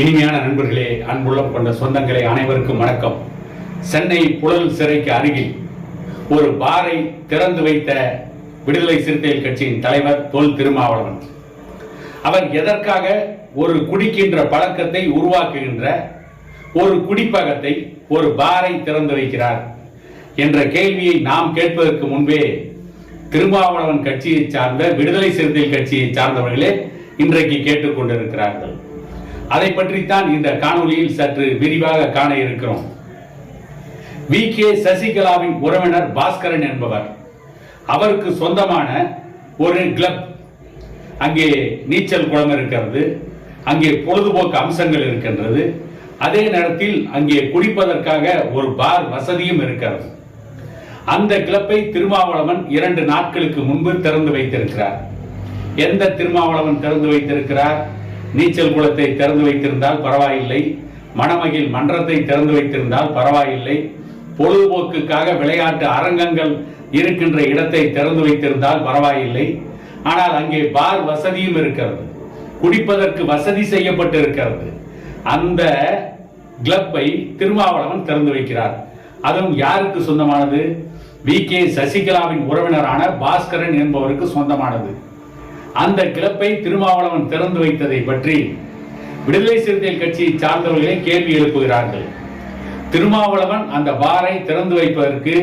இனிமையான நண்பர்களே அன்புள்ளம் கொண்ட சொந்தங்களே அனைவருக்கும் வணக்கம். சென்னை புழல் சிறைக்கு அருகில் ஒரு பாரை திறந்து வைத்த விடுதலை சிறுத்தைகள் கட்சியின் தலைவர் தொல் திருமாவளவன். அவர் எதற்காக ஒரு குடிக்கின்ற பழக்கத்தை உருவாக்குகின்ற ஒரு குடிப்பகத்தை ஒரு பாரை திறந்து வைக்கிறார் என்ற கேள்வியை நாம் கேட்பதற்கு முன்பே திருமாவளவன் கட்சியை சார்ந்த விடுதலை சிறுத்தைகள் கட்சியை சார்ந்தவர்களே இன்றைக்கு கேட்டுக்கொண்டிருக்கிறார்கள். அதை பற்றித்தான் இந்த காணொலியில் சற்று விரிவாக காண இருக்கிறோம். வி. கே. சசிகலாவின் உறவினர் பாஸ்கரன் என்பவர். அவருக்கு சொந்தமான ஒரு கிளப். அங்கே நீச்சல் குளம் இருக்கிறது. அங்கே பொழுதுபோக்கு அம்சங்கள் இருக்கின்றது. அதே நேரத்தில் அங்கே குடிப்பதற்காக ஒரு பார் வசதியும் இருக்கிறது. அந்த கிளப்பை திருமாவளவன் இரண்டு நாட்களுக்கு முன்பு திறந்து வைத்திருக்கிறார். எந்த திருமாவளவன் திறந்து வைத்திருக்கிறார்? நீச்சல் குளத்தை திறந்து வைத்திருந்தால் பரவாயில்லை. மணமகிழ் மன்றத்தை திறந்து வைத்திருந்தால் பரவாயில்லை. பொழுதுபோக்குக்காக விளையாட்டு அரங்கங்கள் இருக்கின்ற இடத்தை திறந்து வைத்திருந்தால் பரவாயில்லை. ஆனால் அங்கே பார் வசதியும் இருக்கிறது. குடிப்பதற்கு வசதி செய்யப்பட்டு இருக்கிறது அந்த கிளப்பை திருமாவளவன் திறந்து வைக்கிறார். அதுவும் யாருக்கு சொந்தமானது? வி. கே. சசிகலாவின் உறவினரான பாஸ்கரன் என்பவருக்கு சொந்தமானது. அந்த கிளப்பை திருமாவளவன் திறந்து வைத்ததை பற்றி விடுதலை சிறுத்தைகள் கட்சியை சார்ந்தவர்களே கேள்வி எழுப்புகிறார்கள். திருமாவளவன் அந்த பாரை திறந்து வைப்பதற்கு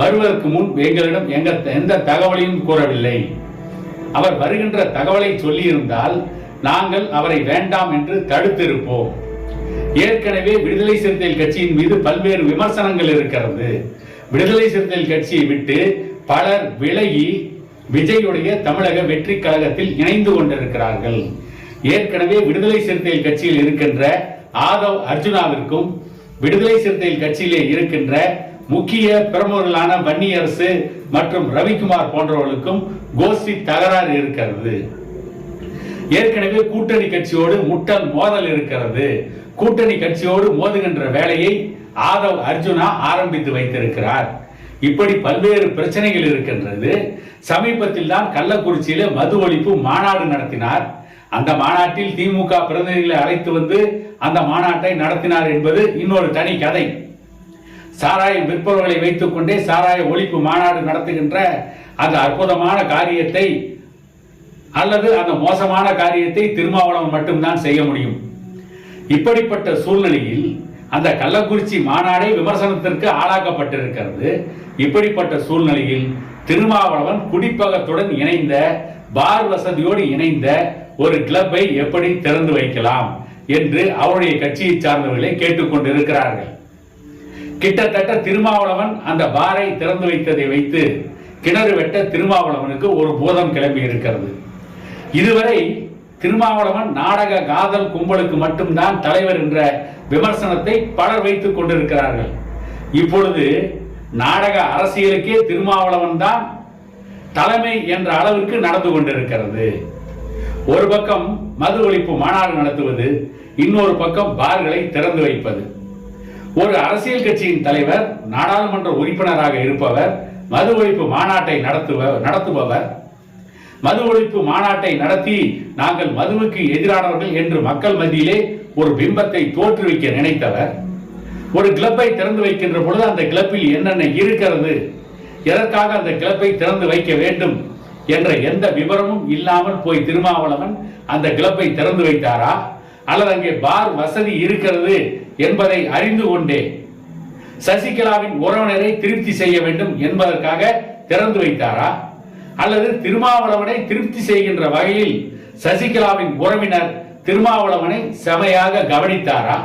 வருவதற்கு முன் எங்களிடம் எங்க எந்த தகவலையும் கூறவில்லை. அவர் வருகின்ற தகவலை சொல்லியிருந்தால் நாங்கள் அவரை வேண்டாம் என்று தடுத்திருப்போம். ஏற்கனவே விடுதலை சிறுத்தைகள் கட்சியின் மீது பல்வேறு விமர்சனங்கள் இருக்கிறது. விடுதலை சிறுத்தைகள் கட்சியை விட்டு பலர் விலகி விஜயுடைய தமிழக வெற்றி கழகத்தில் இணைந்து கொண்டிருக்கிறார்கள். ஏற்கனவே விடுதலை சிறுத்தைகள் கட்சியில் இருக்கின்ற ஆதவ் அர்ஜுனாவிற்கும் விடுதலை சிறுத்தைகள் கட்சியிலே இருக்கின்ற முக்கிய பிரமுகர்களான வன்னியரசு மற்றும் ரவிக்குமார் போன்றவர்களுக்கும் கோஷ்டி தகராறு இருக்கிறது. ஏற்கனவே கூட்டணி கட்சியோடு முட்டல் மோதல் இருக்கிறது. கூட்டணி கட்சியோடு மோதுகின்ற வேலையை ஆதவ் அர்ஜுனா ஆரம்பித்து வைத்திருக்கிறார். இப்படி பல்வேறு பிரச்சனைகள் இருக்கின்றது. சமீபத்தில் தான் கள்ளக்குறிச்சியில மது ஒழிப்பு மாநாடு நடத்தினார். அந்த மாநாட்டில் திமுக பிரதிநிதிகளை அழைத்து வந்து அந்த மாநாட்டை நடத்தினார் என்பது இன்னொரு தனி கதை. சாராய விற்பவர்களை வைத்துக் கொண்டே சாராய ஒழிப்பு மாநாடு நடத்துகின்ற அந்த அற்புதமான காரியத்தை அல்லது அந்த மோசமான காரியத்தை திருமாவளவன் மட்டும்தான் செய்ய முடியும். இப்படிப்பட்ட சூழ்நிலையில் அந்த கள்ளக்குறிச்சி மாநாடே விமர்சனத்திற்கு ஆளாக்கப்பட்டிருக்கிறது. இப்படிப்பட்ட சூழ்நிலையில் திருமாவளவன் குடிப்பகத்துடன் இணைந்த பார் வசதியோடு இணைந்த ஒரு கிளப்பை எப்படி திறந்து வைக்கலாம் என்று அவருடைய கட்சியை சார்ந்தவர்களை கேட்டுக்கொண்டிருக்கிறார்கள் கிட்டத்தட்ட திருமாவளவன் அந்த பாரை திறந்து வைத்ததை வைத்து கிணறு வெட்ட திருமாவளவனுக்கு ஒரு போதம் கிளம்பி இருக்கிறது இதுவரை திருமாவளவன் நாடக காதல் கும்பலுக்கு மட்டும்தான் தலைவர் என்ற விமர்சனத்தை பலர் வைத்துக் கொண்டிருக்கிறார்கள். இப்பொழுது நாடக அரசியலுக்கே திருமாவளவன் தான் தலைமை என்ற அளவிற்கு நடந்து கொண்டிருக்கிறது. ஒரு பக்கம் மது ஒழிப்பு மாநாடு நடத்துவது இன்னொரு பக்கம் பார்களை திறந்து வைப்பது. ஒரு அரசியல் கட்சியின் தலைவர் நாடாளுமன்ற உறுப்பினராக இருப்பவர் மது ஒழிப்பு மாநாட்டை நடத்துவ நடத்துபவர் மது ஒழிப்பு மாநாட்டை நடத்தி நாங்கள் மதுவுக்கு எதிரானவர்கள் என்று மக்கள் மத்தியிலே ஒரு பிம்பத்தை தோற்றுவிக்க நினைத்தவர். ஒரு கிளப்பை திறந்து வைக்கின்ற பொழுது அந்த கிளப்பில் என்னென்ன இருக்கிறது? எதற்காக அந்த கிளப்பை திறந்து வைக்க வேண்டும்? என்ற எந்த விவரமும் இல்லாமல் போய் திருமாவளவன் அந்த கிளப்பை திறந்து வைத்தாரா? அல்லது அங்கே பார் வசதி இருக்கிறது என்பதை அறிந்து கொண்டே சசிகலாவின் உறவினரை திருப்தி செய்ய வேண்டும் என்பதற்காக திறந்து வைத்தாரா? அல்லது திருமாவளவனை திருப்தி செய்கின்ற வகையில் சசிகலாவின் உறவினர் திருமாவளவனை செமையாக கவனித்தாரா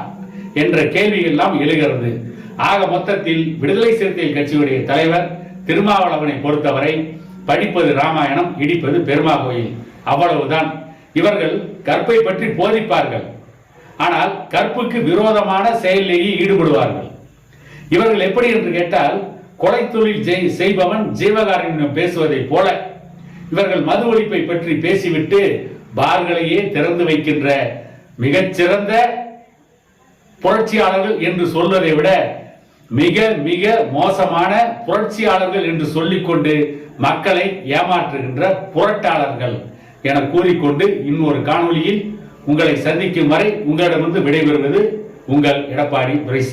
என்ற கேள்வி எல்லாம் எழுகிறது. ஆக மொத்தத்தில் விடுதலை சிறுத்தைகள் கட்சியுடைய தலைவர் திருமாவளவனை பொறுத்தவரை படிப்பது ராமாயணம் இடிப்பது பெருமா கோயில். அவ்வளவுதான். இவர்கள் கற்பை பற்றி போதிப்பார்கள். ஆனால் கற்புக்கு விரோதமான செயலிலேயே ஈடுபடுவார்கள். இவர்கள் எப்படி என்று கேட்டால் கொலை தொழில் ஜெய்- செய்பவன் ஜீவகாரனிடம் பேசுவதைப் போல இவர்கள் மது ஒழிப்பை பற்றி பேசிவிட்டு பார்களையே திறந்து வைக்கின்ற மிகச்சிறந்த புரட்சியாளர்கள் என்று சொல்வதை விட மிக மிக மோசமான புரட்சியாளர்கள் என்று சொல்லிக்கொண்டு மக்களை ஏமாற்றுகின்ற புரட்டாளர்கள் என கூறிக்கொண்டு இன்னொரு காணொளியில் உங்களை சந்திக்கும் வரை உங்களிடமிருந்து விடைபெறுவது உங்கள் எடப்பாடி துரைசாமி.